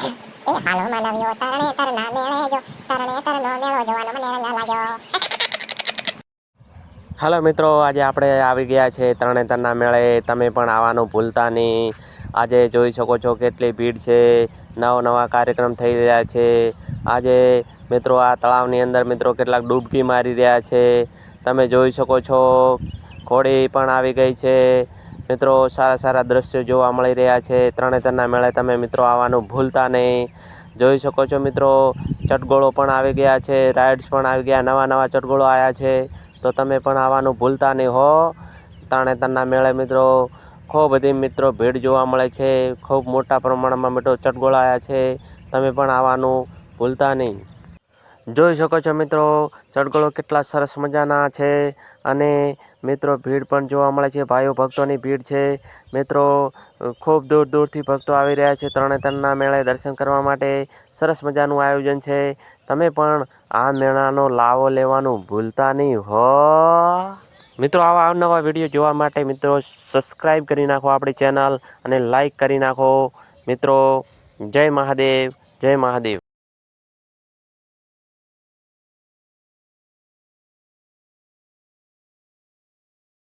એ હાલો માનવીઓ તરણે તરના મેળે તરણે તરનો મેળો જોવાનો, મને રંગ લાગ્યો હાલો મિત્રો, આજે આપણે આવી ગયા છે તરણેતરના મેળે. તમે પણ આવવાનું ભૂલતા નહીં. આજે જોઈ શકો છો કેટલી ભીડ છે. નવા નવા કાર્યક્રમ થઈ રહ્યા છે. આજે મિત્રો, આ તળાવની અંદર મિત્રો કેટલાક ડૂબકી મારી રહ્યા છે. તમે જોઈ શકો છો, ઘોડી પણ આવી ગઈ છે. મિત્રો, સારા સારા દ્રશ્યો જોવા મળી રહ્યા છે. તરણેતરના મેળે તમે મિત્રો આવવાનું ભૂલતા નહીં. જોઈ શકો છો મિત્રો, ચટગોળો પણ આવી ગયા છે રાઇડ્સ પણ આવી ગયા, નવા નવા ચટગોળો આવ્યા છે. તો તમે પણ આવવાનું ભૂલતા નહીં હો. તરણેતરના મેળે મિત્રો, ખૂબ બધી મિત્રો ભીડ જોવા મળે છે. ખૂબ મોટા પ્રમાણમાં મિત્રો ચટગોળો આવ્યા છે. તમે પણ આવવાનું ભૂલતા નહીં. જોઈ શકો છો મિત્રો ચળગળો કેટલા સરસ મજાના છે અને મિત્રો ભીડ પણ જોવા મળે છે, ભાઈઓ ભક્તોની ભીડ છે. મિત્રો, ખૂબ દૂર દૂરથી ભક્તો આવી રહ્યા છે તરણેતરના મેળે દર્શન કરવા માટે. સરસ મજાનું આયોજન છે. તમે પણ આ મેળાનો લાવો લેવાનું ભૂલતા નહીં હો. મિત્રો, આવા અવનવા વીડિયો જોવા માટે મિત્રો સબસ્ક્રાઈબ કરી નાખો આપણી ચેનલ અને લાઈક કરી નાખો. મિત્રો, જય મહાદેવ જય મહાદેવ.